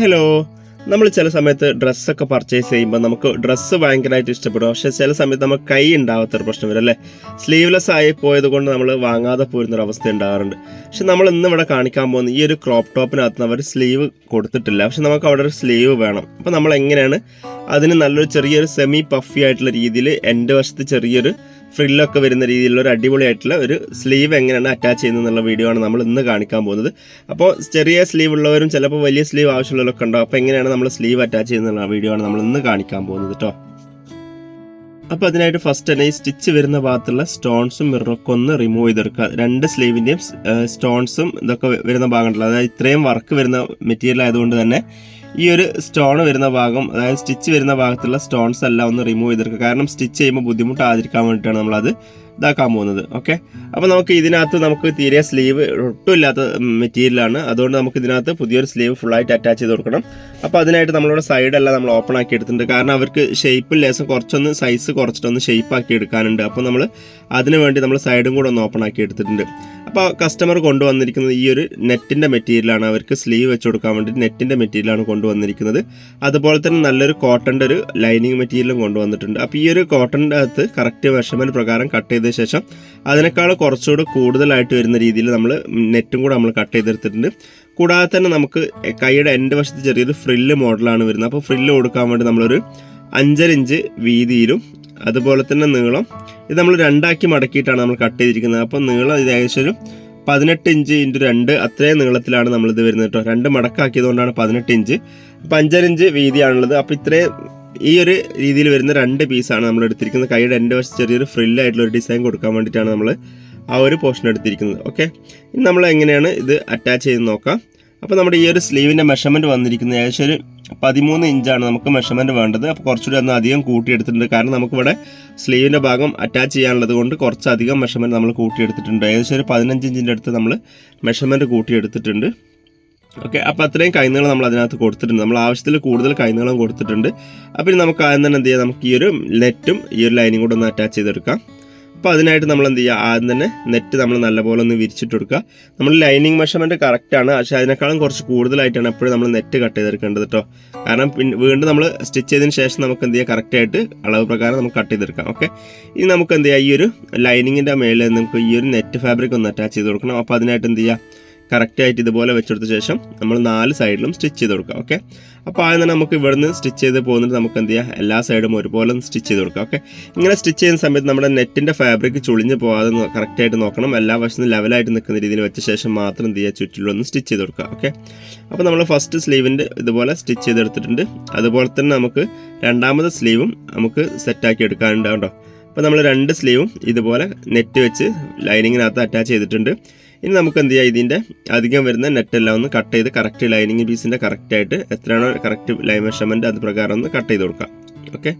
Hello നമ്മൾ ചില സമയത്ത് ഡ്രസ്സൊക്കെ പർച്ചേസ് ചെയ്യുമ്പോൾ നമുക്ക് ഡ്രസ്സ് ഭയങ്കരമായിട്ട് ഇഷ്ടപ്പെടും. പക്ഷേ ചില സമയത്ത് നമുക്ക് കൈ ഉണ്ടാവാത്തൊരു പ്രശ്നം വരും അല്ലേ? സ്ലീവ്ലെസ് ആയി പോയത് കൊണ്ട് നമ്മൾ വാങ്ങാതെ പോരുന്നൊരു അവസ്ഥ ഉണ്ടാകാറുണ്ട് പക്ഷെ നമ്മൾ ഇന്ന് ഇവിടെ കാണിക്കാൻ പോകുന്ന ഈ ഒരു ക്രോപ്പ് ടോപ്പിനകത്ത് അവർ സ്ലീവ് കൊടുത്തിട്ടില്ല. പക്ഷെ നമുക്ക് അവിടെ ഒരു സ്ലീവ് വേണം. അപ്പോൾ നമ്മൾ എങ്ങനെയാണ് അതിന് നല്ലൊരു ചെറിയൊരു സെമി പഫി ആയിട്ടുള്ള രീതിയിൽ എന്റെ വശത്ത് ചെറിയൊരു ഫ്രില്ലൊക്കെ വരുന്ന രീതിയിലുള്ള ഒരു അടിപൊളിയായിട്ടുള്ള ഒരു സ്ലീവ് എങ്ങനെയാണ് അറ്റാച്ച് ചെയ്യുന്നത് എന്നുള്ള വീഡിയോ ആണ് നമ്മൾ ഇന്ന് കാണിക്കാൻ പോകുന്നത്. അപ്പോൾ ചെറിയ സ്ലീവ് ഉള്ളവരും ചിലപ്പോൾ വലിയ സ്ലീവ് ആവശ്യമുള്ളവരൊക്കെ ഉണ്ടാവും അപ്പോൾ എങ്ങനെയാണ് നമ്മൾ സ്ലീവ് അറ്റാച്ച് ചെയ്യുന്നുള്ള വീഡിയോ ആണ് നമ്മൾ ഇന്ന് കാണിക്കാൻ പോകുന്നത് കേട്ടോ അപ്പോൾ അതിനായിട്ട് ഫസ്റ്റ് തന്നെ ഈ സ്റ്റിച്ച് വരുന്ന ഭാഗത്തുള്ള സ്റ്റോൺസും മിററൊക്കെ ഒന്ന് റിമൂവ് ചെയ്തെടുക്കുക. രണ്ട് സ്ലീവിന്റെയും സ്റ്റോൺസും ഇതൊക്കെ വരുന്ന ഭാഗമുണ്ടല്ലോ അതായത് ഇത്രയും വർക്ക് വരുന്ന മെറ്റീരിയൽ ആയതുകൊണ്ട് തന്നെ ഈ ഒരു സ്റ്റോൺ വരുന്ന ഭാഗം അതായത് സ്റ്റിച്ച് വരുന്ന ഭാഗത്തുള്ള സ്റ്റോൺസ് എല്ലാം ഒന്ന് റിമൂവ് ചെയ്തെടുക്കുക. കാരണം സ്റ്റിച്ച് ചെയ്യുമ്പോൾ ബുദ്ധിമുട്ടാതിരിക്കാൻ വേണ്ടിയിട്ടാണ് നമ്മളത് ഇതാക്കാൻ പോകുന്നത് ഓക്കെ അപ്പോൾ നമുക്ക് ഇതിനകത്ത് നമുക്ക് തീരെ സ്ലീവ് ഒട്ടും ഇല്ലാത്ത മെറ്റീരിയലാണ് അതുകൊണ്ട് നമുക്ക് ഇതിനകത്ത് പുതിയൊരു സ്ലീവ് ഫുള്ളായിട്ട് അറ്റാച്ച് ചെയ്ത് കൊടുക്കണം. അപ്പോൾ അതിനായിട്ട് നമ്മളുടെ സൈഡെല്ലാം നമ്മൾ ഓപ്പൺ ആക്കി എടുത്തിട്ടുണ്ട്. കാരണം അവർക്ക് ഷേപ്പിൽ ലേസം കുറച്ചൊന്ന് സൈസ് കുറച്ചിട്ടൊന്ന് ഷേപ്പ് ആക്കി എടുക്കാനുണ്ട്. അപ്പോൾ നമ്മൾ അതിനു വേണ്ടി നമ്മൾ സൈഡും കൂടെ ഒന്ന് ഓപ്പൺ ആക്കി എടുത്തിട്ടുണ്ട്. അപ്പോൾ കസ്റ്റമർ കൊണ്ടുവന്നിരിക്കുന്നത് ഈ ഒരു നെറ്റിന്റെ മെറ്റീരിയലാണ് അവർക്ക് സ്ലീവ് വെച്ച് കൊടുക്കാൻ വേണ്ടി നെറ്റിന്റെ മെറ്റീരിയലാണ് കൊണ്ടുവന്നിരിക്കുന്നത്. അതുപോലെ തന്നെ നല്ലൊരു കോട്ടന്റെ ഒരു ലൈനിങ് മെറ്റീരിയലും കൊണ്ടുവന്നിട്ടുണ്ട്. അപ്പോൾ ഈ ഒരു കോട്ടന്റെ അകത്ത് കറക്റ്റ് മെഷർമെന്റ് പ്രകാരം കട്ട് ചെയ്ത ശേഷം അതിനേക്കാൾ കുറച്ചുകൂടി കൂടുതലായിട്ട് വരുന്ന രീതിയിൽ നമ്മൾ നെറ്റും കൂടെ നമ്മൾ കട്ട് ചെയ്തെടുത്തിട്ടുണ്ട്. കൂടാതെ തന്നെ നമുക്ക് കൈയുടെ എന്റെ വശത്ത് ചെറിയൊരു ഫ്രില്ല് മോഡലാണ് വരുന്നത്. അപ്പോൾ ഫ്രില്ല് കൊടുക്കാൻ വേണ്ടി നമ്മളൊരു അഞ്ചര ഇഞ്ച് വീതിയിലും അതുപോലെ തന്നെ നീളം ഇത് നമ്മൾ രണ്ടാക്കി മടക്കിയിട്ടാണ് നമ്മൾ കട്ട് ചെയ്തിരിക്കുന്നത്. അപ്പോൾ നീളം ഇത് ഏകദേശം ഒരു പതിനെട്ട് ഇഞ്ച് ഇന്റു രണ്ട് അത്രയും നീളത്തിലാണ് നമ്മളിത് വരുന്നത് കേട്ടോ. രണ്ട് മടക്കാക്കിയതുകൊണ്ടാണ് പതിനെട്ട് ഇഞ്ച് അപ്പം അഞ്ചര ഇഞ്ച് വീതിയാണുള്ളത്. അപ്പോൾ ഇത്രയും ഈ ഒരു രീതിയിൽ വരുന്ന രണ്ട് പീസാണ് നമ്മൾ എടുത്തിരിക്കുന്നത്. കൈയുടെ എന്റെ വശത്ത് ചെറിയൊരു ഫ്രില്ലായിട്ടുള്ള ഒരു ഡിസൈൻ കൊടുക്കാൻ വേണ്ടിയിട്ടാണ് നമ്മൾ ആ ഒരു പോർഷൻ എടുത്തിരിക്കുന്നത്. ഓക്കെ ഇനി നമ്മൾ എങ്ങനെയാണ് ഇത് അറ്റാച്ച് ചെയ്ത് നോക്കാം. അപ്പോൾ നമ്മുടെ ഈ ഒരു സ്ലീവിന്റെ മെഷർമെന്റ് വന്നിരിക്കുന്നത് ഏകദേശം ഒരു പതിമൂന്ന് ഇഞ്ചാണ് നമുക്ക് മെഷർമെന്റ് വേണ്ടത്. അപ്പോൾ കുറച്ചുകൂടി ഒന്ന് അധികം കൂട്ടിയെടുത്തിട്ടുണ്ട്. കാരണം നമുക്കിവിടെ സ്ലീവിന്റെ ഭാഗം അറ്റാച്ച് ചെയ്യാനുള്ളത് കൊണ്ട് കുറച്ചധികം മെഷർമെന്റ് നമ്മൾ കൂട്ടിയെടുത്തിട്ടുണ്ട്. ഏകദേശം ഒരു പതിനഞ്ച് ഇഞ്ചിന്റെ അടുത്ത് നമ്മൾ മെഷർമെന്റ് കൂട്ടിയെടുത്തിട്ടുണ്ട്. ഓക്കെ അപ്പോൾ അത്രയും കൈനീളം നമ്മൾ അതിനകത്ത് കൊടുത്തിട്ടുണ്ട്. നമ്മൾ ആവശ്യത്തിൽ കൂടുതൽ കൈനീളം കൊടുത്തിട്ടുണ്ട്. അപ്പോൾ നമുക്ക് ആദ്യം തന്നെ എന്ത് ചെയ്യാം? നമുക്ക് ഈ ഒരു നെറ്റും ഈ ഒരു ലൈനും കൂടെ ഒന്ന് അറ്റാച്ച് ചെയ്തെടുക്കാം. അപ്പോൾ അതിനായിട്ട് നമ്മൾ എന്ത് ചെയ്യുക ആദ്യം തന്നെ നെറ്റ് നമ്മൾ നല്ലപോലെ ഒന്ന് വിരിച്ചിട്ട് കൊടുക്കുക. നമ്മൾ ലൈനിങ് മെഷർമെന്റ് കറക്റ്റാണ് പക്ഷേ അതിനേക്കാളും കുറച്ച് കൂടുതലായിട്ടാണ് എപ്പോഴും നമ്മൾ നെറ്റ് കട്ട് ചെയ്തെടുക്കേണ്ടത് കേട്ടോ കാരണം പിന്നെ വീണ്ടും നമ്മൾ സ്റ്റിച്ച് ചെയ്തതിന് ശേഷം നമുക്ക് എന്ത് ചെയ്യുക കറക്റ്റായിട്ട് അളവ് പ്രകാരം നമുക്ക് കട്ട് ചെയ്തെടുക്കാം. ഓക്കെ? ഇനി നമുക്ക് എന്ത് ചെയ്യുക ഈ ഒരു ലൈനിങ്ങിന്റെ മേളിൽ നമുക്ക് ഈ ഒരു നെറ്റ് ഫാബ്രിക് ഒന്ന് അറ്റാച്ച് ചെയ്ത് കൊടുക്കണം. അപ്പോൾ അതിനായിട്ട് എന്ത് ചെയ്യുക കറക്റ്റായിട്ട് ഇതുപോലെ വെച്ചെടുത്ത ശേഷം നമ്മൾ നാല് സൈഡിലും സ്റ്റിച്ച് ചെയ്ത് കൊടുക്കുക ഓക്കെ അപ്പോൾ ആദ്യം തന്നെ നമുക്ക് ഇവിടുന്ന് സ്റ്റിച്ച് ചെയ്ത് പോകുന്നിട്ട് നമുക്ക് എന്ത് ചെയ്യാം? എല്ലാ സൈഡും ഒരുപോലെ സ്റ്റിച്ച് ചെയ്ത് കൊടുക്കുക ഓക്കെ ഇങ്ങനെ സ്റ്റിച്ച് ചെയ്യുന്ന സമയത്ത് നമ്മുടെ നെറ്റിന്റെ ഫാബ്രിക് ചുളിഞ്ഞ് പോകാതെ കറക്റ്റായിട്ട് നോക്കണം. എല്ലാ വശത്തും ലെവലായിട്ട് നിൽക്കുന്ന രീതിയിൽ വെച്ച ശേഷം മാത്രം എന്ത് ചെയ്യുക? ചുറ്റിലൊന്ന് സ്റ്റിച്ച് ചെയ്ത് കൊടുക്കുക ഓക്കെ അപ്പോൾ നമ്മൾ ഫസ്റ്റ് സ്ലീവിന്റെ ഇതുപോലെ സ്റ്റിച്ച് ചെയ്തെടുത്തിട്ടുണ്ട്. അതുപോലെ തന്നെ നമുക്ക് രണ്ടാമത്തെ സ്ലീവും നമുക്ക് സെറ്റാക്കി എടുക്കാനുണ്ടാവും കേട്ടോ അപ്പോൾ നമ്മൾ രണ്ട് സ്ലീവും ഇതുപോലെ നെറ്റ് വെച്ച് ലൈനിങ്ങിനകത്ത് അറ്റാച്ച് ചെയ്തിട്ടുണ്ട്. ഇനി നമുക്ക് എന്ത് ചെയ്യാം? ഇതിന്റെ അധികം വരുന്ന നെറ്റെല്ലാം ഒന്ന് കട്ട് ചെയ്ത് കറക്റ്റ് ലൈനിങ് പീസിന്റെ കറക്റ്റായിട്ട് എത്രയാണോ കറക്റ്റ് ലൈൻ മെഷർമെന്റ് അത് പ്രകാരം ഒന്ന് കട്ട് ചെയ്ത് കൊടുക്കാം. ഓക്കെ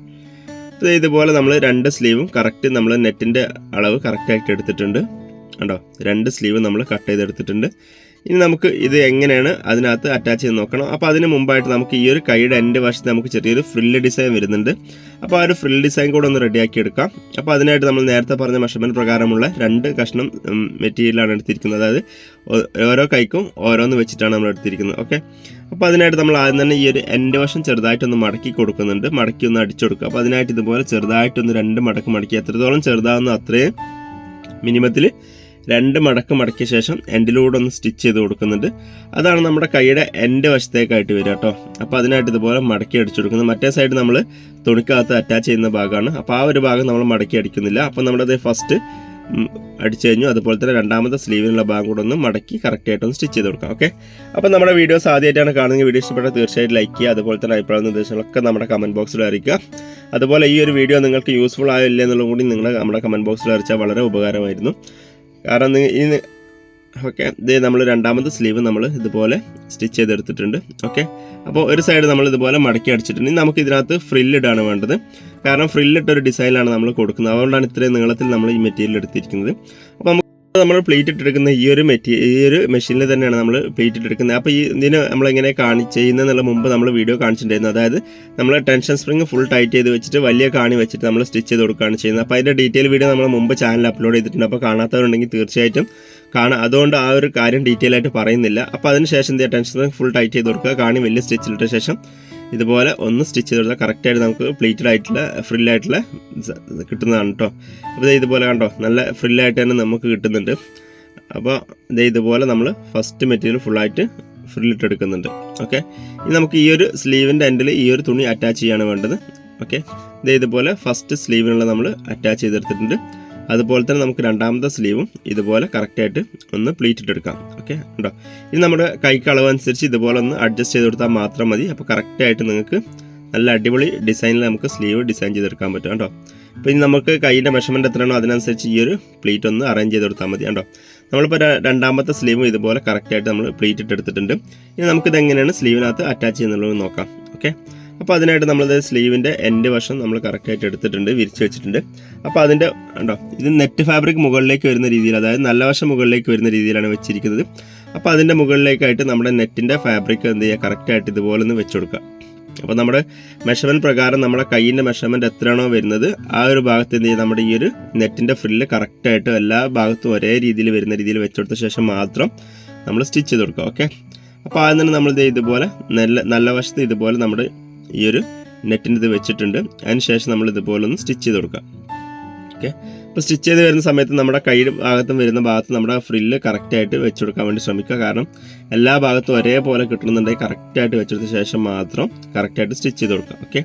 അപ്പോൾ ഇതുപോലെ നമ്മൾ രണ്ട് സ്ലീവും കറക്റ്റ് നമ്മൾ നെറ്റിന്റെ അളവ് കറക്റ്റായിട്ട് എടുത്തിട്ടുണ്ട്. കണ്ടോ? രണ്ട് സ്ലീവ് നമ്മൾ കട്ട് ചെയ്തെടുത്തിട്ടുണ്ട്. ഇനി നമുക്ക് ഇത് എങ്ങനെയാണ് അതിനകത്ത് അറ്റാച്ച് ചെയ്ത് നോക്കണം. അപ്പോൾ അതിന് മുമ്പായിട്ട് നമുക്ക് ഈ ഒരു കൈയുടെ എന്റെ വശത്ത് നമുക്ക് ചെറിയൊരു ഫ്രില്ല് ഡിസൈൻ വരുന്നുണ്ട്. അപ്പോൾ ആ ഒരു ഫ്രില്ല് ഡിസൈൻ കൂടെ ഒന്ന് റെഡിയാക്കി എടുക്കാം. അപ്പോൾ അതിനായിട്ട് നമ്മൾ നേരത്തെ പറഞ്ഞ മെഷർമെന്റ് പ്രകാരമുള്ള രണ്ട് കഷ്ണം മെറ്റീരിയലാണ് എടുത്തിരിക്കുന്നത്. അതായത് ഓരോ കൈക്കും ഓരോന്ന് വെച്ചിട്ടാണ് നമ്മൾ എടുത്തിരിക്കുന്നത്. ഓക്കെ അപ്പോൾ അതിനായിട്ട് നമ്മൾ ആദ്യം തന്നെ ഈ ഒരു എന്റെ വശം ചെറുതായിട്ടൊന്ന് മടക്കി കൊടുക്കുന്നുണ്ട്. മടക്കി ഒന്ന് അടിച്ചു കൊടുക്കുക. അപ്പോൾ അതിനായിട്ട് ഇതുപോലെ ചെറുതായിട്ടൊന്ന് രണ്ട് മടക്ക് മടക്കി. എത്രത്തോളം ചെറുതാകുന്ന അത്രയും മിനിമത്തിൽ രണ്ട് മടക്ക് മടക്കിയ ശേഷം എൻഡിലൂടെ ഒന്ന് സ്റ്റിച്ച് ചെയ്ത് കൊടുക്കുന്നുണ്ട്. അതാണ് നമ്മുടെ കൈയുടെ എന്റെ വശത്തേക്കായിട്ട് വരിക കേട്ടോ. അപ്പോൾ അതിനായിട്ട് ഇതുപോലെ മടക്കി അടിച്ചു കൊടുക്കുന്നത്. മറ്റേ സൈഡ് നമ്മൾ തുണിക്കകത്ത് അറ്റാച്ച് ചെയ്യുന്ന ഭാഗമാണ്. അപ്പോൾ ആ ഒരു ഭാഗം നമ്മൾ മടക്കി അടിക്കുന്നില്ല. അപ്പോൾ നമ്മളത് ഫസ്റ്റ് അടിച്ചു കഴിഞ്ഞു. അതുപോലെ തന്നെ രണ്ടാമത്തെ സ്ലീവിനുള്ള ഭാഗം കൂടെ ഒന്ന് മടക്കി കറക്റ്റായിട്ടൊന്ന് സ്റ്റിച്ച് ചെയ്ത് കൊടുക്കാം. ഓക്കെ അപ്പോൾ നമ്മുടെ വീഡിയോസ് ആദ്യമായിട്ടാണ് കാണുന്നത്. വീഡിയോ ഇഷ്ടപ്പെട്ടാൽ തീർച്ചയായിട്ടും ലൈക്ക് ചെയ്യുക. അതുപോലെ തന്നെ അഭിപ്രായ നിർദ്ദേശങ്ങളൊക്കെ നമ്മുടെ കമന്റ് ബോക്സിൽ അറിയിക്കുക. അതുപോലെ ഈ ഒരു വീഡിയോ നിങ്ങൾക്ക് യൂസ്ഫുൾ ആയോ എന്നുള്ളതും എന്നുള്ളത് കൂടി നിങ്ങൾ നമ്മുടെ കമന്റ് ബോക്സിൽ അറിയിച്ചാൽ വളരെ ഉപകാരമായിരുന്നു. കാരണം ഇനി ഓക്കെ. ഇത് നമ്മൾ രണ്ടാമത്തെ സ്ലീവ് നമ്മൾ ഇതുപോലെ സ്റ്റിച്ച് ചെയ്തെടുത്തിട്ടുണ്ട്. ഓക്കെ. അപ്പോൾ ഒരു സൈഡ് നമ്മൾ ഇതുപോലെ മടക്കി അടിച്ചിട്ടുണ്ട്. നമുക്ക് ഇതിനകത്ത് ഫ്രില്ലിടാണ് വേണ്ടത്. കാരണം ഫ്രില്ലിട്ട ഒരു നമ്മൾ കൊടുക്കുന്നത്. അതുകൊണ്ടാണ് ഇത്രയും നീളത്തിൽ നമ്മൾ ഈ മെറ്റീരിയൽ എടുത്തിരിക്കുന്നത്. അപ്പോൾ നമുക്ക് നമ്മൾ പ്ലേറ്റ് ഇട്ടെടുക്കുന്ന ഈ ഒരു മെറ്റീ ഈ ഒരു മെഷീനിൽ തന്നെയാണ് നമ്മൾ പ്ലേറ്റ് ഇട്ടെടുക്കുന്നത് അപ്പോൾ ഈ ഇതിന് നമ്മൾ എങ്ങനെ കാണി ചെയ്യുന്നതെന്നുള്ള മുമ്പ് നമ്മൾ വീഡിയോ കാണിച്ചിട്ടുണ്ടായിരുന്നു. അതായത് നമ്മൾ ടെൻഷൻ സ്പ്രിങ് ഫുൾ ടൈറ്റ് ചെയ്ത് വെച്ചിട്ട് വലിയ കാണി വെച്ചിട്ട് നമ്മൾ സ്റ്റിച്ച് ചെയ്ത് കൊടുക്കുകയാണ് ചെയ്യുന്നത്. അപ്പോൾ അതിന്റെ ഡീറ്റെയിൽ വീഡിയോ നമ്മൾ മുമ്പ് ചാനൽ അപ്ലോഡ് ചെയ്തിട്ടുണ്ട്. അപ്പോൾ കാണാത്തവരുണ്ടെങ്കിൽ തീർച്ചയായിട്ടും കാണാം. അതുകൊണ്ട് ആ ഒരു കാര്യം ഡീറ്റെയിൽ ആയിട്ട് പറയുന്നില്ല. അപ്പോൾ അതിന് ശേഷം എന്ത് ടെൻഷൻ സ്പ്രിങ് ഫുൾ ടൈറ്റ് ചെയ്ത് കൊടുക്കുക. കാണി വലിയ സ്റ്റിച്ചിലിട്ട ശേഷം ഇതുപോലെ ഒന്ന് സ്റ്റിച്ച് ചെയ്ത് കൊടുത്താൽ കറക്റ്റായിട്ട് നമുക്ക് പ്ലീറ്റഡ് ആയിട്ടുള്ള ഫ്രില്ലായിട്ടുള്ള കിട്ടുന്നതാണ് കേട്ടോ അപ്പോൾ ഇതുപോലെ കണ്ടോ നല്ല ഫ്രില്ലായിട്ട് തന്നെ നമുക്ക് കിട്ടുന്നുണ്ട്. അപ്പോൾ ദേ ഇതുപോലെ നമ്മൾ ഫസ്റ്റ് മെറ്റീരിയൽ ഫുള്ളായിട്ട് ഫ്രില്ലിട്ട് എടുക്കുന്നുണ്ട്. ഓക്കെ? ഇനി നമുക്ക് ഈ ഒരു സ്ലീവിന്റെ എൻഡിൽ ഈ ഒരു തുണി അറ്റാച്ച് ചെയ്യാണ് വേണ്ടത്. ഓക്കെ? ദേ ഇതുപോലെ ഫസ്റ്റ് സ്ലീവിനുള്ള നമ്മൾ അറ്റാച്ച് ചെയ്തെടുത്തിട്ടുണ്ട്. അതുപോലെ തന്നെ നമുക്ക് രണ്ടാമത്തെ സ്ലീവും ഇതുപോലെ കറക്റ്റായിട്ട് ഒന്ന് പ്ലീറ്റ് ഇട്ടെടുക്കാം ഓക്കെ ഉണ്ടോ? ഇനി നമ്മുടെ കൈക്ക് അനുസരിച്ച് ഇതുപോലെ ഒന്ന് അഡ്ജസ്റ്റ് ചെയ്ത് കൊടുത്താൽ മാത്രം മതി. അപ്പോൾ കറക്റ്റായിട്ട് നിങ്ങൾക്ക് നല്ല അടിപൊളി ഡിസൈനിൽ നമുക്ക് സ്ലീവ് ഡിസൈൻ ചെയ്തെടുക്കാൻ പറ്റും. കേട്ടോ അപ്പോൾ ഇനി നമുക്ക് കൈയിന്റെ മെഷർമെന്റ് എത്രയാണോ അതിനനുസരിച്ച് ഈ ഒരു പ്ലീറ്റ് ഒന്ന് അറേഞ്ച് ചെയ്ത് കൊടുത്താൽ മതി. കേട്ടോ നമ്മളിപ്പോൾ രണ്ടാമത്തെ സ്ലീവും ഇതുപോലെ കറക്റ്റായിട്ട് നമ്മൾ പ്ലീറ്റ് ഇട്ടെടുത്തിട്ടുണ്ട് ഇനി നമുക്കിത് എങ്ങനെയാണ് സ്ലീവിനകത്ത് അറ്റാച്ച് ചെയ്യുന്നുള്ളത് നോക്കാം. ഓക്കെ അപ്പോൾ അതിനായിട്ട് നമ്മളത് സ്ലീവിന്റെ എൻഡ് വശം നമ്മൾ കറക്റ്റായിട്ട് എടുത്തിട്ടുണ്ട് വിരിച്ച് വെച്ചിട്ടുണ്ട്. അപ്പോൾ അതിന്റെ ഉണ്ടോ ഇത് നെറ്റ് ഫാബ്രിക് മുകളിലേക്ക് വരുന്ന രീതിയിൽ അതായത് നല്ല വശം മുകളിലേക്ക് വരുന്ന രീതിയിലാണ് വെച്ചിരിക്കുന്നത്. അപ്പോൾ അതിന്റെ മുകളിലേക്കായിട്ട് നമ്മുടെ നെറ്റിന്റെ ഫാബ്രിക് എന്ത് ചെയ്യുക കറക്റ്റായിട്ട് ഇതുപോലെ ഒന്ന് വെച്ച് കൊടുക്കുക. അപ്പോൾ നമ്മുടെ മെഷർമെന്റ് പ്രകാരം നമ്മുടെ കൈയിന്റെ മെഷർമെന്റ് എത്രയാണോ വരുന്നത് ആ ഒരു ഭാഗത്ത് എന്ത് ചെയ്യുക നമ്മുടെ ഈ ഒരു നെറ്റിന്റെ ഫ്രില്ല് കറക്റ്റായിട്ട് എല്ലാ ഭാഗത്തും ഒരേ രീതിയിൽ വരുന്ന രീതിയിൽ വെച്ചെടുത്ത ശേഷം മാത്രം നമ്മൾ സ്റ്റിച്ച് ചെയ്ത് കൊടുക്കുക ഓക്കെ അപ്പോൾ ആദ്യം തന്നെ നമ്മൾ ഇതുപോലെ നല്ല നല്ല വശത്ത് ഇതുപോലെ നമ്മുടെ ഈ ഒരു നെറ്റിന്റെ ഇത് വെച്ചിട്ടുണ്ട്. അതിനുശേഷം നമ്മൾ ഇതുപോലെ ഒന്ന് സ്റ്റിച്ച് ചെയ്ത് കൊടുക്കാം. ഓക്കെ? അപ്പോൾ സ്റ്റിച്ച് ചെയ്ത് വരുന്ന സമയത്ത് നമ്മുടെ കൈ ഭാഗത്തും വരുന്ന ഭാഗത്ത് നമ്മുടെ ഫ്രില്ല് കറക്റ്റായിട്ട് വെച്ച് കൊടുക്കാൻ വേണ്ടി ശ്രമിക്കുക. കാരണം എല്ലാ ഭാഗത്തും ഒരേപോലെ കിട്ടണമെന്നുണ്ടെങ്കിൽ കറക്റ്റായിട്ട് വെച്ചെടുത്ത ശേഷം മാത്രം കറക്റ്റായിട്ട് സ്റ്റിച്ച് ചെയ്ത് കൊടുക്കുക. ഓക്കെ?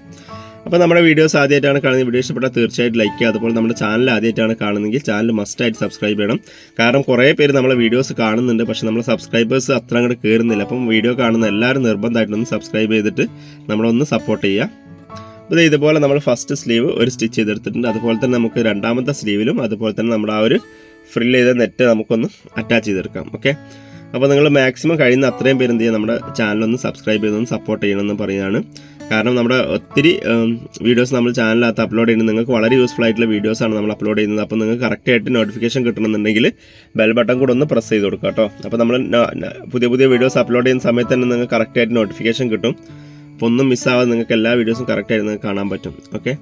അപ്പോൾ നമ്മുടെ വീഡിയോസ് ആദ്യമായിട്ടാണ് കാണുന്നത്. വീഡിയോ ഇഷ്ടപ്പെട്ടാൽ തീർച്ചയായിട്ടും ലൈക്ക് ചെയ്യുക. അതുപോലെ നമ്മുടെ ചാനൽ ആദ്യമായിട്ടാണ് കാണുന്നതെങ്കിൽ ചാനൽ മസ്റ്റായിട്ട് സബ്സ്ക്രൈബ് ചെയ്യണം. കാരണം കുറേ പേര് നമ്മളെ വീഡിയോസ് കാണുന്നുണ്ട്. പക്ഷേ നമ്മളെ സബ്സ്ക്രൈബേഴ്സ് അത്ര അങ്ങോട്ട് കയറുന്നില്ല അപ്പം വീഡിയോ കാണുന്ന എല്ലാവരും നിർബന്ധമായിട്ടൊന്ന് സബ്സ്ക്രൈബ് ചെയ്തിട്ട് നമ്മളൊന്ന് സപ്പോർട്ട് ചെയ്യുക. അപ്പോൾ ഇതുപോലെ നമ്മൾ ഫസ്റ്റ് സ്ലീവ് ഒരു സ്റ്റിച്ച് ചെയ്തെടുത്തിട്ടുണ്ട്. അതുപോലെ തന്നെ നമുക്ക് രണ്ടാമത്തെ സ്ലീവിലും അതുപോലെ തന്നെ നമ്മുടെ ആ ഒരു ഫ്രിൽ ചെയ്ത നെറ്റ് നമുക്കൊന്ന് അറ്റാച്ച് ചെയ്തെടുക്കാം. ഓക്കെ അപ്പോൾ നിങ്ങൾ മാക്സിമം കഴിയുന്ന അത്രയും പേര് എന്ത് ചെയ്യുക നമ്മുടെ ചാനലൊന്ന് സബ്സ്ക്രൈബ് ചെയ്തൊന്ന് സപ്പോർട്ട് ചെയ്യണമെന്ന് പറയുകയാണ് കാരണം നമ്മുടെ ഒത്തിരി വീഡിയോസ് നമ്മൾ ചാനലിനകത്ത് അപ്ലോഡ് ചെയ്യുന്നത് നിങ്ങൾക്ക് വളരെ യൂസ്ഫുൾ ആയിട്ടുള്ള വീഡിയോസാണ് നമ്മൾ അപ്ലോഡ് ചെയ്യുന്നത്. അപ്പോൾ നിങ്ങൾക്ക് കറക്റ്റായിട്ട് നോട്ടിഫിക്കേഷൻ കിട്ടണമെന്നുണ്ടെങ്കിൽ ബെൽ ബട്ടൺ കൂടെ ഒന്ന് പ്രസ് ചെയ്ത് കൊടുക്കുക കേട്ടോ. അപ്പോൾ നമ്മൾ പുതിയ പുതിയ വീഡിയോസ് അപ്ലോഡ് ചെയ്യുന്ന സമയത്ത് തന്നെ നിങ്ങൾക്ക് കറക്റ്റായിട്ട് നോട്ടിഫിക്കേഷൻ കിട്ടും. അപ്പോൾ ഒന്നും മിസ്സാവാതെ നിങ്ങൾക്ക് എല്ലാ വീഡിയോസും കറക്റ്റായിട്ട് നിങ്ങൾക്ക് കാണാൻ പറ്റും. ഓക്കെ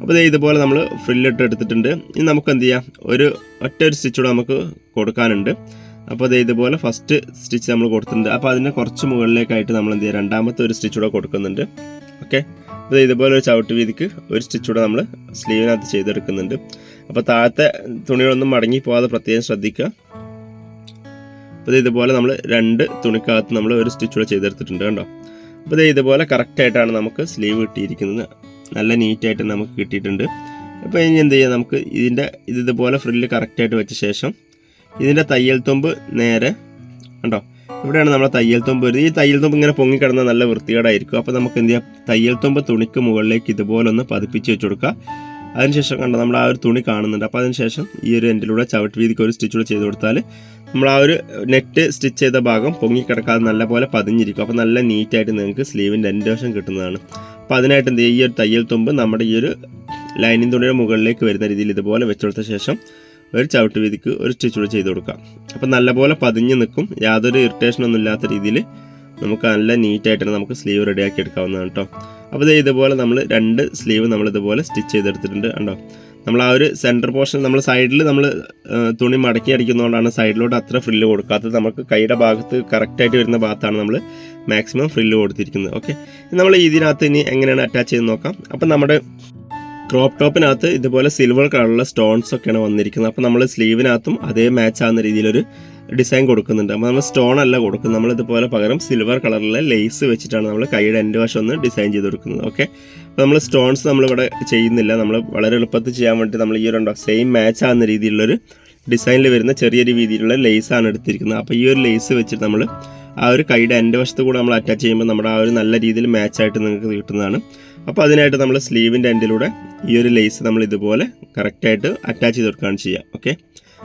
അപ്പോൾ ഇതേ ഇതുപോലെ നമ്മൾ ഫ്രില്ലിട്ട് എടുത്തിട്ടുണ്ട്. ഇനി നമുക്ക് എന്ത് ചെയ്യാം? ഒരു ഒറ്റ ഒരു സ്റ്റിച്ചൂടെ നമുക്ക് കൊടുക്കാനുണ്ട്. അപ്പോൾ അത് ഇതുപോലെ ഫസ്റ്റ് സ്റ്റിച്ച് നമ്മൾ കൊടുത്തിട്ടുണ്ട്. അപ്പോൾ അതിന് കുറച്ച് മുകളിലേക്കായിട്ട് നമ്മൾ എന്ത് ചെയ്യുക രണ്ടാമത്തെ ഒരു സ്റ്റിച്ച് കൂടെ കൊടുക്കുന്നുണ്ട്. ഓക്കെ അപ്പോൾ ഇതുപോലെ ഒരു ചവിട്ട് വീതിക്ക് ഒരു സ്റ്റിച്ച് കൂടെ നമ്മൾ സ്ലീവിനകത്ത് ചെയ്തെടുക്കുന്നുണ്ട്. അപ്പോൾ താഴത്തെ തുണികളൊന്നും മടങ്ങി പോകാതെ പ്രത്യേകം ശ്രദ്ധിക്കുക. അപ്പോൾ ഇതുപോലെ നമ്മൾ രണ്ട് തുണിക്കകത്ത് നമ്മൾ ഒരു സ്റ്റിച്ച് കൂടെ ചെയ്തെടുത്തിട്ടുണ്ട് കണ്ടോ? അപ്പോൾ ഇതുപോലെ കറക്റ്റായിട്ടാണ് നമുക്ക് സ്ലീവ് കിട്ടിയിരിക്കുന്നത്. നല്ല നീറ്റായിട്ട് നമുക്ക് കിട്ടിയിട്ടുണ്ട്. അപ്പോൾ ഇനി എന്ത് ചെയ്യാം നമുക്ക് ഇതിന്റെ ഇത് ഇതുപോലെ ഫ്രില്ല് കറക്റ്റായിട്ട് വെച്ച ശേഷം ഇതിന്റെ തയ്യൽ തുമ്പ് നേരെ കണ്ടോ? ഇവിടെയാണ് നമ്മുടെ തയ്യൽ തുമ്പ് വരുന്നത്. ഈ തയ്യൽ തുമ്പ് ഇങ്ങനെ പൊങ്ങിക്കിടന്ന നല്ല വൃത്തികേടായിരിക്കും. അപ്പോൾ നമുക്ക് എന്ത് ചെയ്യാം? തയ്യൽ തുമ്പ് തുണിക്ക് മുകളിലേക്ക് ഇതുപോലെ ഒന്ന് പതിപ്പിച്ച് വെച്ച് കൊടുക്കുക. അതിനുശേഷം കണ്ടോ നമ്മൾ ആ ഒരു തുണി കാണുന്നുണ്ട്. അപ്പോൾ അതിനുശേഷം ഈ ഒരു എൻഡിലൂടെ ചവിട്ട് വീതിക്ക് ഒരു സ്റ്റിച്ചുകൂടെ ചെയ്ത് കൊടുത്താൽ നമ്മൾ ആ ഒരു നെറ്റ് സ്റ്റിച്ച് ചെയ്ത ഭാഗം പൊങ്ങിക്കിടക്കാതെ നല്ല പോലെ പതിഞ്ഞിരിക്കും. അപ്പോൾ നല്ല നീറ്റായിട്ട് നിങ്ങൾക്ക് സ്ലീവിന്റെ എന്റെ വശം കിട്ടുന്നതാണ്. അപ്പോൾ അതിനായിട്ട് എന്ത് ചെയ്യുക ഈ ഒരു തയ്യൽ തുമ്പ് നമ്മുടെ ഈ ഒരു ലൈനിങ് തുണിയുടെ മുകളിലേക്ക് വരുന്ന രീതിയിൽ ഇതുപോലെ വെച്ചുകൊടുത്ത ശേഷം ഒരു ചവിട്ട് വീതിക്ക് ഒരു സ്റ്റിച്ച് കൂടെ ചെയ്ത് കൊടുക്കാം. അപ്പോൾ നല്ലപോലെ പതിഞ്ഞ് നിൽക്കും. യാതൊരു ഇറിറ്റേഷനൊന്നും ഇല്ലാത്ത രീതിയിൽ നമുക്ക് നല്ല നീറ്റായിട്ട് നമുക്ക് സ്ലീവ് റെഡിയാക്കി എടുക്കാവുന്നതാണ് കേട്ടോ അപ്പോൾ ദേ ഇതുപോലെ നമ്മൾ രണ്ട് സ്ലീവ് നമ്മൾ ഇതുപോലെ സ്റ്റിച്ച് ചെയ്തെടുത്തിട്ടുണ്ട് കണ്ടോ? നമ്മൾ ആ ഒരു സെന്റർ പോർഷൻ നമ്മൾ സൈഡിൽ നമ്മൾ തുണി മടക്കി അടിക്കുന്നതുകൊണ്ടാണ് സൈഡിലോട്ട് അത്ര ഫ്രില്ല് കൊടുക്കാത്തത്. നമുക്ക് കൈയുടെ ഭാഗത്ത് കറക്റ്റായിട്ട് വരുന്ന ഭാഗത്താണ് നമ്മൾ മാക്സിമം ഫ്രില്ല് കൊടുത്തിരിക്കുന്നത്. ഓക്കെ നമ്മൾ ഇതിനകത്ത് ഇനി എങ്ങനെയാണ് അറ്റാച്ച് ചെയ്ത് നോക്കാം. അപ്പം നമ്മുടെ ക്രോപ്പ് ടോപ്പിനകത്ത് ഇതുപോലെ സിൽവർ കളറുള്ള സ്റ്റോൺസ് ഒക്കെയാണ് വന്നിരിക്കുന്നത്. അപ്പോൾ നമ്മൾ സ്ലീവിനകത്തും അതേ മാച്ച് ആവുന്ന രീതിയിലൊരു ഡിസൈൻ കൊടുക്കുന്നുണ്ട്. അപ്പോൾ നമ്മൾ സ്റ്റോൺ അല്ല കൊടുക്കുന്നത്. നമ്മൾ ഇതുപോലെ പകരം സിൽവർ കളറിലെ ലേസ് വെച്ചിട്ടാണ് നമ്മൾ കൈയുടെ എന്റെ വശം ഒന്ന് ഡിസൈൻ ചെയ്ത് കൊടുക്കുന്നത് ഓക്കെ അപ്പോൾ നമ്മൾ സ്റ്റോൺസ് നമ്മളിവിടെ ചെയ്യുന്നില്ല. നമ്മൾ വളരെ എളുപ്പത്തിൽ ചെയ്യാൻ വേണ്ടി നമ്മൾ ഈ ഒരു സെയിം മാച്ച് ആവുന്ന രീതിയിലുള്ളൊരു ഡിസൈനിൽ വരുന്ന ചെറിയൊരു രീതിയിലുള്ള ലേസാണ് എടുത്തിരിക്കുന്നത്. അപ്പോൾ ഈ ഒരു ലേസ് വെച്ചിട്ട് നമ്മൾ ആ ഒരു കൈയുടെ എന്റെ വശത്ത് കൂടെ നമ്മൾ അറ്റാച്ച് ചെയ്യുമ്പോൾ നമ്മുടെ ആ ഒരു നല്ല രീതിയിൽ മാച്ചായിട്ട് നിങ്ങൾക്ക് കിട്ടുന്നതാണ്. അപ്പോൾ അതിനായിട്ട് നമ്മൾ സ്ലീവിന്റെ എൻഡിലൂടെ ഈ ഒരു ലേസ് നമ്മൾ ഇതുപോലെ കറക്റ്റായിട്ട് അറ്റാച്ച് ചെയ്ത് കൊടുക്കുകയാണ് ചെയ്യുക. ഓക്കെ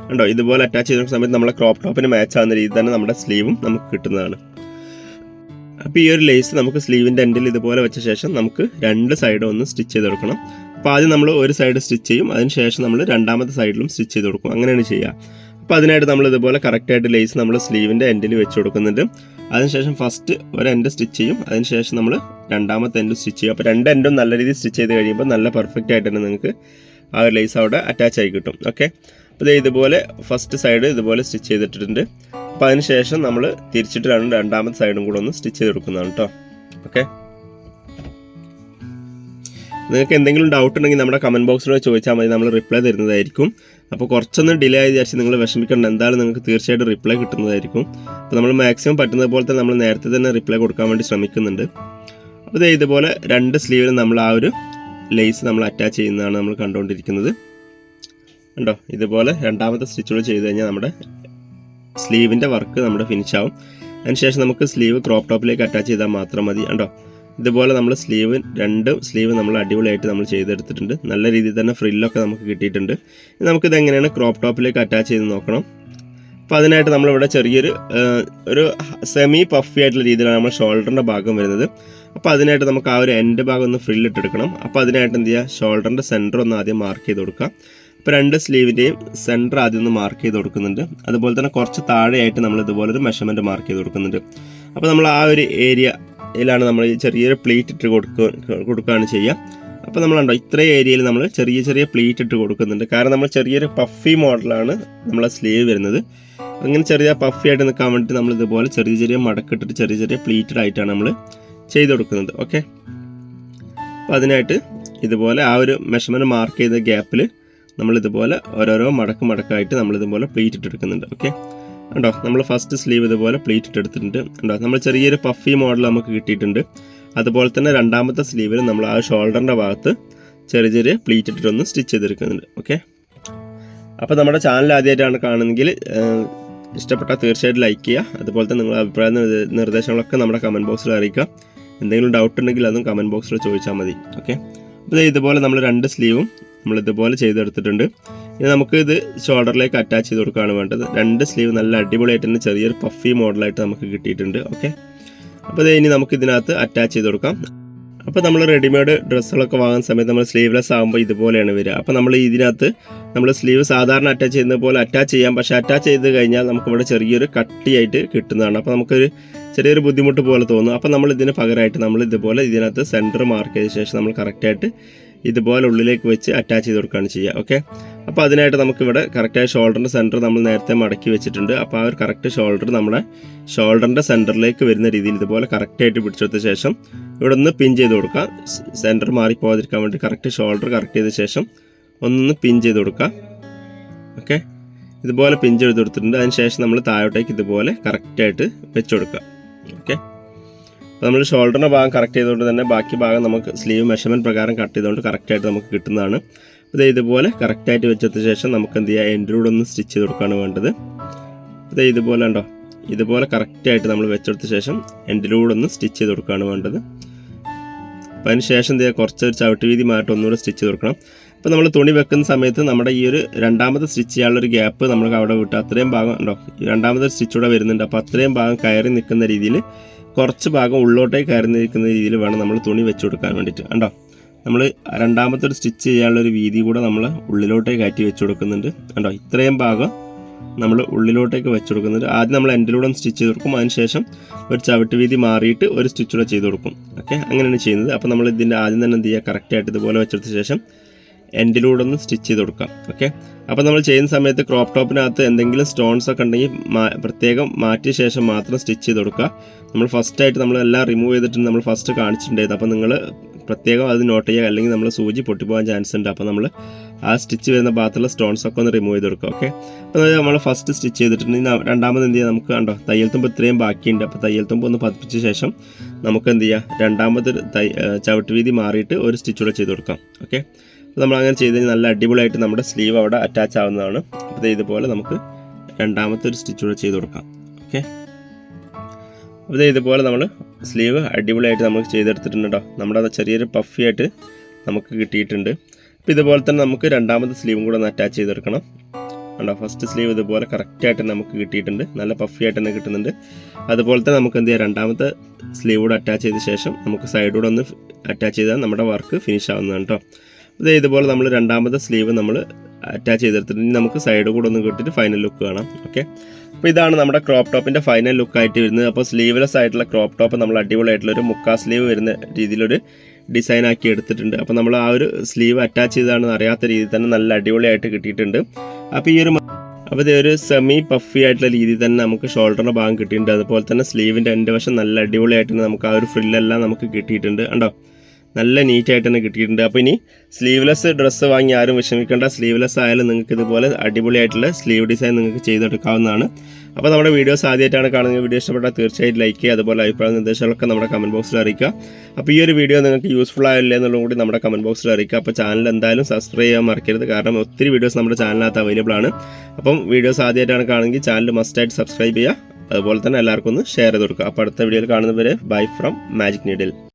ഉണ്ടോ ഇതുപോലെ അറ്റാച്ച് ചെയ്ത സമയത്ത് നമ്മുടെ ക്രോപ്പ് ടോപ്പിന് മാച്ച് ആവുന്ന രീതി തന്നെ നമ്മുടെ സ്ലീവും നമുക്ക് കിട്ടുന്നതാണ്. അപ്പോൾ ഈ ഒരു ലേസ് നമുക്ക് സ്ലീവിന്റെ എൻഡിൽ ഇതുപോലെ വെച്ച ശേഷം നമുക്ക് രണ്ട് സൈഡും ഒന്ന് സ്റ്റിച്ച് ചെയ്ത് കൊടുക്കണം. അപ്പോൾ ആദ്യം നമ്മൾ ഒരു സൈഡ് സ്റ്റിച്ച് ചെയ്യും. അതിന് ശേഷം നമ്മൾ രണ്ടാമത്തെ സൈഡിലും സ്റ്റിച്ച് ചെയ്ത് കൊടുക്കും. അങ്ങനെയാണ് ചെയ്യുക. അപ്പോൾ അതിനായിട്ട് നമ്മൾ ഇതുപോലെ കറക്റ്റായിട്ട് ലേസ് നമ്മൾ സ്ലീവിന്റെ എൻഡിൽ വെച്ച് കൊടുക്കുന്നുണ്ട്. അതിനുശേഷം ഫസ്റ്റ് ഒരു എൻഡ് സ്റ്റിച്ച് ചെയ്യും. അതിനുശേഷം നമ്മൾ രണ്ടാമത്തെ എൻഡ് സ്റ്റിച്ച് ചെയ്യും. അപ്പോൾ രണ്ട് എൻഡും നല്ല രീതിയിൽ സ്റ്റിച്ച് ചെയ്ത് കഴിയുമ്പോൾ നല്ല പെർഫെക്റ്റ് ആയിട്ട് തന്നെ നിങ്ങൾക്ക് ആ ഒരു ലേസ് അവിടെ അറ്റാച്ച് ആയി കിട്ടും. ഓക്കെ അപ്പോൾ ഇതുപോലെ ഫസ്റ്റ് സൈഡ് ഇതുപോലെ സ്റ്റിച്ച് ചെയ്തിട്ടുണ്ട് അപ്പോൾ അതിനുശേഷം നമ്മൾ തിരിച്ചിട്ടാണ് രണ്ടാമത്തെ സൈഡും കൂടെ ഒന്ന് സ്റ്റിച്ച് ചെയ്ത് കൊടുക്കുന്നതാണ് കേട്ടോ ഓക്കെ നിങ്ങൾക്ക് എന്തെങ്കിലും ഡൗട്ട് ഉണ്ടെങ്കിൽ നമ്മുടെ കമന്റ് ബോക്സിലൂടെ ചോദിച്ചാൽ മതി. നമ്മൾ റിപ്ലൈ തരുന്നതായിരിക്കും. അപ്പോൾ കുറച്ചൊന്ന് ഡിലേ ആയി വിചാരിച്ച് നിങ്ങൾ വിഷമിക്കേണ്ട. എന്തായാലും നിങ്ങൾക്ക് തീർച്ചയായിട്ടും റിപ്ലൈ കിട്ടുന്നതായിരിക്കും. അപ്പോൾ നമ്മൾ മാക്സിമം പറ്റുന്നത് പോലെ തന്നെ നമ്മൾ നേരത്തെ തന്നെ റിപ്ലൈ കൊടുക്കാൻ വേണ്ടി ശ്രമിക്കുന്നുണ്ട്. അപ്പോൾ ദേ ഇതുപോലെ രണ്ട് സ്ലീവിൽ നമ്മൾ ആ ഒരു ലേസ് നമ്മൾ അറ്റാച്ച് ചെയ്യുന്നതാണ് നമ്മൾ കണ്ടുകൊണ്ടിരിക്കുന്നത്. കണ്ടോ? ഇതുപോലെ രണ്ടാമത്തെ സ്റ്റിച്ചുകൾ ചെയ്ത് കഴിഞ്ഞാൽ നമ്മുടെ സ്ലീവിന്റെ വർക്ക് നമ്മുടെ ഫിനിഷ് ആവും. അതിനുശേഷം നമുക്ക് സ്ലീവ് ക്രോപ്പ് ടോപ്പിലേക്ക് അറ്റാച്ച് ചെയ്താൽ മാത്രം മതി. കണ്ടോ? ഇതുപോലെ നമ്മൾ സ്ലീവ് രണ്ട് സ്ലീവ് നമ്മൾ അടിപൊളിയായിട്ട് നമ്മൾ ചെയ്തെടുത്തിട്ടുണ്ട്. നല്ല രീതിയിൽ തന്നെ ഫ്രില്ലൊക്കെ നമുക്ക് കിട്ടിയിട്ടുണ്ട്. നമുക്കിത് എങ്ങനെയാണ് ക്രോപ്പ് ടോപ്പിലേക്ക് അറ്റാച്ച് ചെയ്ത് നോക്കണം. അപ്പോൾ അതിനായിട്ട് നമ്മളിവിടെ ചെറിയൊരു ഒരു സെമി പഫി ആയിട്ടുള്ള രീതിയിലാണ് നമ്മൾ ഷോൾഡറിന്റെ ഭാഗം വരുന്നത്. അപ്പോൾ അതിനായിട്ട് നമുക്ക് ആ ഒരു എൻഡ് ഭാഗം ഒന്ന് ഫ്രില്ലിട്ടെടുക്കണം അപ്പോൾ അതിനായിട്ട് എന്ത് ചെയ്യുക? ഷോൾഡറിന്റെ സെന്റർ ഒന്ന് ആദ്യം മാർക്ക് ചെയ്ത് കൊടുക്കുക. അപ്പോൾ രണ്ട് സ്ലീവിന്റെയും സെന്റർ ആദ്യം ഒന്ന് മാർക്ക് ചെയ്ത് കൊടുക്കുന്നുണ്ട്. അതുപോലെ തന്നെ കുറച്ച് താഴെയായിട്ട് നമ്മൾ ഇതുപോലൊരു മെഷർമെന്റ് മാർക്ക് ചെയ്ത് കൊടുക്കുന്നുണ്ട്. അപ്പോൾ നമ്മൾ ആ ഒരു ഏരിയയിലാണ് നമ്മൾ ചെറിയൊരു പ്ലേറ്റ് ഇട്ട് കൊടുക്കുക കൊടുക്കുകയാണ് ചെയ്യുക. അപ്പോൾ നമ്മൾ കണ്ടോ ഇത്രയും ഏരിയയിൽ നമ്മൾ ചെറിയ ചെറിയ പ്ലേറ്റ് ഇട്ട് കൊടുക്കുന്നുണ്ട്. കാരണം നമ്മൾ ചെറിയൊരു പഫി മോഡലാണ് നമ്മളെ സ്ലീവ് വരുന്നത്. അങ്ങനെ ചെറിയ പഫി ആയിട്ട് നിൽക്കാൻ വേണ്ടിയിട്ട് നമ്മൾ ഇതുപോലെ ചെറിയ ചെറിയ മടക്കിട്ടിട്ട് ചെറിയ ചെറിയ പ്ലീറ്റഡ് ആയിട്ടാണ് നമ്മൾ ചെയ്ത് കൊടുക്കുന്നത്. ഓക്കെ അപ്പോൾ അതിനായിട്ട് ഇതുപോലെ ആ ഒരു മെഷർമെന്റ് മാർക്ക് ചെയ്ത ഗ്യാപ്പിൽ നമ്മൾ ഇതുപോലെ ഓരോരോ മടക്ക് മടക്കായിട്ട് നമ്മൾ ഇതുപോലെ പ്ലീറ്റ് ഇട്ടെടുക്കുന്നുണ്ട് ഓക്കെ കണ്ടോ നമ്മൾ ഫസ്റ്റ് സ്ലീവ് ഇതുപോലെ പ്ലീറ്റ് ഇട്ട് എടുത്തിട്ടുണ്ട്. ഉണ്ടോ നമ്മൾ ചെറിയൊരു പഫി മോഡൽ നമുക്ക് കിട്ടിയിട്ടുണ്ട്. അതുപോലെ തന്നെ രണ്ടാമത്തെ സ്ലീവിൽ നമ്മൾ ആ ഷോൾഡറിന്റെ ഭാഗത്ത് ചെറിയ ചെറിയ പ്ലീറ്റ് ഇട്ടിട്ടൊന്ന് സ്റ്റിച്ച് ചെയ്തെടുക്കുന്നുണ്ട്. ഓക്കെ അപ്പോൾ നമ്മുടെ ചാനൽ ആദ്യമായിട്ടാണ് കാണുന്നതെങ്കിൽ ഏഹ്, ഇഷ്ടപ്പെട്ടാൽ തീർച്ചയായിട്ടും ലൈക്ക് ചെയ്യുക. അതുപോലെ തന്നെ നിങ്ങളുടെ അഭിപ്രായ നിർദ്ദേ- നിർദ്ദേശങ്ങളൊക്കെ നമ്മുടെ കമന്റ് ബോക്സിൽ അറിയിക്കുക. എന്തെങ്കിലും ഡൗട്ട് ഉണ്ടെങ്കിൽ അതും കമന്റ് ബോക്സിൽ ചോദിച്ചാൽ മതി. ഓക്കെ അപ്പോൾ ഇതുപോലെ നമ്മൾ രണ്ട് സ്ലീവും നമ്മൾ ഇതുപോലെ ചെയ്തെടുത്തിട്ടുണ്ട്. ഇനി നമുക്ക് ഇത് ഷോൾഡറിലേക്ക് അറ്റാച്ച് ചെയ്ത് കൊടുക്കുകയാണ് വേണ്ടത്. രണ്ട് സ്ലീവ് നല്ല അടിപൊളിയായിട്ട് തന്നെ ചെറിയൊരു പഫി മോഡലായിട്ട് നമുക്ക് കിട്ടിയിട്ടുണ്ട്. ഓക്കെ അപ്പോൾ ഇത് ഇനി നമുക്ക് ഇതിനകത്ത് അറ്റാച്ച് ചെയ്ത് കൊടുക്കാം. അപ്പോൾ നമ്മൾ റെഡിമെയ്ഡ് ഡ്രസ്സുകളൊക്കെ വാങ്ങുന്ന സമയത്ത് നമ്മൾ സ്ലീവ്ലെസ് ആകുമ്പോൾ ഇതുപോലെയാണ് വരിക. അപ്പോൾ നമ്മൾ ഇതിനകത്ത് നമ്മൾ സ്ലീവ് സാധാരണ അറ്റാച്ച് ചെയ്യുന്ന പോലെ അറ്റാച്ച് ചെയ്യാം. പക്ഷേ അറ്റാച്ച് ചെയ്ത് കഴിഞ്ഞാൽ നമുക്ക് ഇവിടെ ചെറിയൊരു കട്ടിയായിട്ട് കിട്ടുന്നതാണ്. അപ്പോൾ നമുക്കൊരു ചെറിയൊരു ബുദ്ധിമുട്ട് പോലെ തോന്നും. അപ്പോൾ നമ്മൾ ഇതിന് പകരമായിട്ട് നമ്മൾ ഇതുപോലെ ഇതിനകത്ത് സെന്റർ മാർക്ക് ചെയ്ത ശേഷം നമ്മൾ കറക്റ്റായിട്ട് ഇതുപോലെ ഉള്ളിലേക്ക് വെച്ച് അറ്റാച്ച് ചെയ്ത് കൊടുക്കുകയാണ് ചെയ്യുക. ഓക്കെ അപ്പോൾ അതിനായിട്ട് നമുക്കിവിടെ കറക്റ്റായ ഷോൾഡറിന്റെ സെന്റർ നമ്മൾ നേരത്തെ മടക്കി വെച്ചിട്ടുണ്ട്. അപ്പോൾ ആ ഒരു കറക്റ്റ് ഷോൾഡർ നമ്മുടെ ഷോൾഡറിന്റെ സെന്ററിലേക്ക് വരുന്ന രീതിയിൽ ഇതുപോലെ കറക്റ്റായിട്ട് പിടിച്ചെടുത്ത ശേഷം ഇവിടെ ഒന്ന് പിൻ ചെയ്ത് കൊടുക്കുക. സെന്റർ മാറിപ്പോകാതിരിക്കാൻ വേണ്ടി കറക്റ്റ് ഷോൾഡർ കറക്റ്റ് ചെയ്ത ശേഷം ഒന്ന് പിൻ ചെയ്ത് കൊടുക്കുക. ഓക്കെ ഇതുപോലെ പിൻ ചെയ്ത് കൊടുത്തിട്ടുണ്ട്. അതിന് ശേഷം നമ്മൾ താഴോട്ടേക്ക് ഇതുപോലെ കറക്റ്റായിട്ട് വെച്ച് കൊടുക്കുക. ഓക്കെ അപ്പോൾ നമ്മൾ ഷോൾഡറിന്റെ ഭാഗം കറക്റ്റ് ചെയ്തുകൊണ്ട് തന്നെ ബാക്കി ഭാഗം നമുക്ക് സ്ലീവ് മെഷർമെന്റ് പ്രകാരം കട്ട് ചെയ്തുകൊണ്ട് കറക്റ്റായിട്ട് നമുക്ക് കിട്ടുന്നതാണ്. ഇത് ഇതുപോലെ കറക്റ്റായിട്ട് വെച്ചതിന് ശേഷം നമുക്ക് എന്ത് ചെയ്യുക എൻഡിലൂടെ ഒന്ന് സ്റ്റിച്ച് ചെയ്ത് കൊടുക്കുകയാണ് വേണ്ടത്. ഇത് ഇതുപോലെ ഉണ്ടോ ഇതുപോലെ കറക്റ്റായിട്ട് നമ്മൾ വെച്ചെടുത്ത ശേഷം എൻഡിലൂടെ ഒന്ന് സ്റ്റിച്ച് ചെയ്ത് കൊടുക്കുകയാണ് വേണ്ടത്. അപ്പോൾ അതിന് ശേഷം എന്ത് ചെയ്യുക കുറച്ച് ഒരു ചവിട്ട് വീതി മാറ്റി ഒന്നുകൂടെ സ്റ്റിച്ച് ചെയ്ത് കൊടുക്കണം. അപ്പോൾ നമ്മൾ തുണി വെക്കുന്ന സമയത്ത് നമ്മുടെ ഈ ഒരു രണ്ടാമത്തെ സ്റ്റിച്ച് ചെയ്യാനുള്ള ഒരു ഗ്യാപ്പ് നമുക്ക് അവിടെ വിട്ട് അത്രയും ഭാഗം ഉണ്ടോ? രണ്ടാമത്തെ സ്റ്റിച്ച് ഇവിടെ വരുന്നുണ്ട്. അപ്പോൾ അത്രയും ഭാഗം കയറി നിൽക്കുന്ന രീതിയിൽ കുറച്ച് ഭാഗം ഉള്ളോട്ടേക്ക് കയറി നിൽക്കുന്ന രീതിയിൽ വേണം നമ്മൾ തുണി വെച്ച് കൊടുക്കാൻ വേണ്ടിയിട്ട്. കണ്ടോ? നമ്മൾ രണ്ടാമത്തെ ഒരു സ്റ്റിച്ച് ചെയ്യാനുള്ള ഒരു വീതി കൂടെ നമ്മൾ ഉള്ളിലോട്ടേക്ക് കയറ്റി വെച്ച് കൊടുക്കുന്നുണ്ട്. കണ്ടോ? ഇത്രയും ഭാഗം നമ്മൾ ഉള്ളിലോട്ടേക്ക് വെച്ച് കൊടുക്കുന്നുണ്ട്. ആദ്യം നമ്മൾ എൻഡിലൂടെ ഒന്ന് സ്റ്റിച്ച് ചെയ്ത് കൊടുക്കും. അതിനുശേഷം ഒരു ചവിട്ട് വീതി മാറിയിട്ട് ഒരു സ്റ്റിച്ചൂടെ ചെയ്ത് കൊടുക്കും. ഓക്കെ? അങ്ങനെയാണ് ചെയ്യുന്നത്. അപ്പോൾ നമ്മൾ ഇതിന്റെ ആദ്യം തന്നെ എന്ത് ചെയ്യുക? കറക്റ്റായിട്ട് ഇതുപോലെ വെച്ചെടുത്ത ശേഷം എൻഡിലൂടെ ഒന്ന് സ്റ്റിച്ച് ചെയ്ത് കൊടുക്കാം ഓക്കെ അപ്പോൾ നമ്മൾ ചെയ്യുന്ന സമയത്ത് ക്രോപ്പ് ടോപ്പിനകത്ത് എന്തെങ്കിലും സ്റ്റോൺസ് ഒക്കെ ഉണ്ടെങ്കിൽ പ്രത്യേകം മാറ്റിയ ശേഷം മാത്രം സ്റ്റിച്ച് ചെയ്ത് കൊടുക്കുക. നമ്മൾ ഫസ്റ്റ് ആയിട്ട് നമ്മൾ എല്ലാം റിമൂവ് ചെയ്തിട്ട് നമ്മൾ ഫസ്റ്റ് കാണിച്ചിട്ടുണ്ടായിരുന്നു. അപ്പോൾ നിങ്ങൾ പ്രത്യേകം അത് നോട്ട് ചെയ്യുക. അല്ലെങ്കിൽ നമ്മൾ സൂചി പൊട്ടിപ്പോകാൻ ചാൻസ് ഉണ്ട്. അപ്പോൾ നമ്മൾ ആ സ്റ്റിച്ച് വരുന്ന ഭാഗത്തുള്ള സ്റ്റോൺസ് ഒക്കെ ഒന്ന് റിമൂവ് ചെയ്ത് കൊടുക്കുക ഓക്കെ അപ്പോൾ നമ്മൾ ഫസ്റ്റ് സ്റ്റിച്ച് ചെയ്തിട്ടുണ്ട്. രണ്ടാമത് എന്ത് ചെയ്യുക നമുക്ക് കണ്ടോ തയ്യൽ തുമ്പ് ഇത്രയും ബാക്കിയുണ്ട്. അപ്പോൾ തയ്യൽ തുമ്പ് ഒന്ന് പതിപ്പിച്ച ശേഷം നമുക്ക് എന്ത് ചെയ്യുക രണ്ടാമത് തൈ ചവിട്ട് വീതി മാറിയിട്ട് ഒരു സ്റ്റിച്ച് കൂടെ ചെയ്ത് കൊടുക്കാം ഓക്കെ നമ്മൾ അങ്ങനെ ചെയ്ത് കഴിഞ്ഞാൽ നല്ല അടിപൊളിയായിട്ട് നമ്മുടെ സ്ലീവ് അവിടെ അറ്റാച്ച് ആവുന്നതാണ്. അപ്പോൾ ഇതുപോലെ നമുക്ക് രണ്ടാമത്തെ ഒരു സ്റ്റിച്ച് കൂടെ ചെയ്ത് കൊടുക്കാം. ഓക്കെ അപ്പോൾ ഇതുപോലെ നമ്മൾ സ്ലീവ് അടിപൊളിയായിട്ട് നമുക്ക് ചെയ്തെടുത്തിട്ടുണ്ട് നമ്മുടെ അത് ചെറിയൊരു പഫി ആയിട്ട് നമുക്ക് കിട്ടിയിട്ടുണ്ട്. അപ്പോൾ ഇതുപോലെ തന്നെ നമുക്ക് രണ്ടാമത്തെ സ്ലീവും കൂടെ ഒന്ന് അറ്റാച്ച് ചെയ്തെടുക്കണം. കണ്ടോ? ഫസ്റ്റ് സ്ലീവ് ഇതുപോലെ കറക്റ്റായിട്ട് നമുക്ക് കിട്ടിയിട്ടുണ്ട്. നല്ല പഫി ആയിട്ട് തന്നെ കിട്ടുന്നുണ്ട്. അതുപോലെ തന്നെ നമുക്ക് എന്ത് ചെയ്യാം? രണ്ടാമത്തെ സ്ലീവ് കൂടെ അറ്റാച്ച് ചെയ്ത ശേഷം നമുക്ക് സൈഡൂടെ ഒന്ന് അറ്റാച്ച് ചെയ്താൽ നമ്മുടെ വർക്ക് ഫിനിഷ് ആവുന്നതാണ് കേട്ടോ ദേ ഇതുപോലെ നമ്മൾ രണ്ടാമത്തെ സ്ലീവ് നമ്മൾ അറ്റാച്ച് ചെയ്തെടുത്തിട്ട് നമുക്ക് സൈഡ് കൂടെ ഒന്ന് കിട്ടിയിട്ട് ഫൈനൽ ലുക്ക് കാണാം. ഓക്കെ അപ്പോൾ ഇതാണ് നമ്മുടെ ക്രോപ്പ് ടോപ്പിന്റെ ഫൈനൽ ലുക്ക് ആയിട്ട് വരുന്നത്. അപ്പോൾ സ്ലീവ്ലെസ് ആയിട്ടുള്ള ക്രോപ്പ് ടോപ്പ് നമ്മൾ അടിപൊളിയായിട്ടുള്ള ഒരു മുക്കാ സ്ലീവ് വരുന്ന രീതിയിലൊരു ഡിസൈൻ ആക്കി എടുത്തിട്ടുണ്ട്. അപ്പോൾ നമ്മൾ ആ ഒരു സ്ലീവ് അറ്റാച്ച് ചെയ്താണെന്ന് അറിയാത്ത രീതിയിൽ തന്നെ നല്ല അടിപൊളിയായിട്ട് കിട്ടിയിട്ടുണ്ട്. അപ്പോൾ ഈ ഒരു അപ്പോൾ ഇത് ഒരു സെമി പഫി ആയിട്ടുള്ള രീതിയിൽ തന്നെ നമുക്ക് ഷോൾഡറിന്റെ ഭാഗം കിട്ടിയിട്ടുണ്ട്. അതുപോലെ തന്നെ സ്ലീവിന്റെ എന്റെ വശം നല്ല അടിപൊളിയായിട്ട് നമുക്ക് ആ ഒരു ഫ്രില്ലെല്ലാം നമുക്ക് കിട്ടിയിട്ടുണ്ട്. കണ്ടോ? നല്ല നീറ്റായിട്ട് തന്നെ കിട്ടിയിട്ടുണ്ട്. അപ്പോൾ ഇനി സ്ലീവ്ലെസ് ഡ്രസ്സ് വാങ്ങി ആരും വിഷമിക്കേണ്ട. സ്ലീവ്ലെസ് ആയാലും നിങ്ങൾക്ക് ഇതുപോലെ അടിപൊളിയായിട്ടുള്ള സ്ലീവ് ഡിസൈൻ നിങ്ങൾക്ക് ചെയ്തെടുക്കാവുന്നതാണ്. അപ്പോൾ നമ്മുടെ വീഡിയോസ് ആദ്യമായിട്ടാണ് കാണുന്നത്. വീഡിയോ ഇഷ്ടപ്പെട്ടാൽ തീർച്ചയായിട്ടും ലൈക്ക് ചെയ്യുക. അതുപോലെ അഭിപ്രായ നിർദ്ദേശങ്ങളൊക്കെ നമ്മുടെ കമന്റ് ബോക്സിൽ അറിയിക്കുക. അപ്പോൾ ഈ ഒരു വീഡിയോ നിങ്ങൾക്ക് യൂസ്ഫുൾ ആയില്ലേ എന്നുള്ളതും കൂടി നമ്മുടെ കമന്റ് ബോക്സിൽ അറിയിക്കുക. അപ്പോൾ ചാനൽ എന്തായാലും സബ്സ്ക്രൈബ് ചെയ്യാൻ മറക്കരുത്. കാരണം ഒത്തിരി വീഡിയോസ് നമ്മുടെ ചാനലിനകത്ത് അവൈലബിൾ ആണ്. അപ്പം വീഡിയോസ് ആദ്യമായിട്ടാണ് കാണുമെങ്കിൽ ചാനൽ മസ്റ്റായിട്ട് സബ്സ്ക്രൈബ് ചെയ്യുക. അതുപോലെ തന്നെ എല്ലാവർക്കും ഒന്ന് ഷെയർ ചെയ്ത് കൊടുക്കുക. അപ്പോൾ അടുത്ത വീഡിയോയിൽ കാണുന്നവരെ ബൈ ഫ്രം മാജിക് നീഡിൽ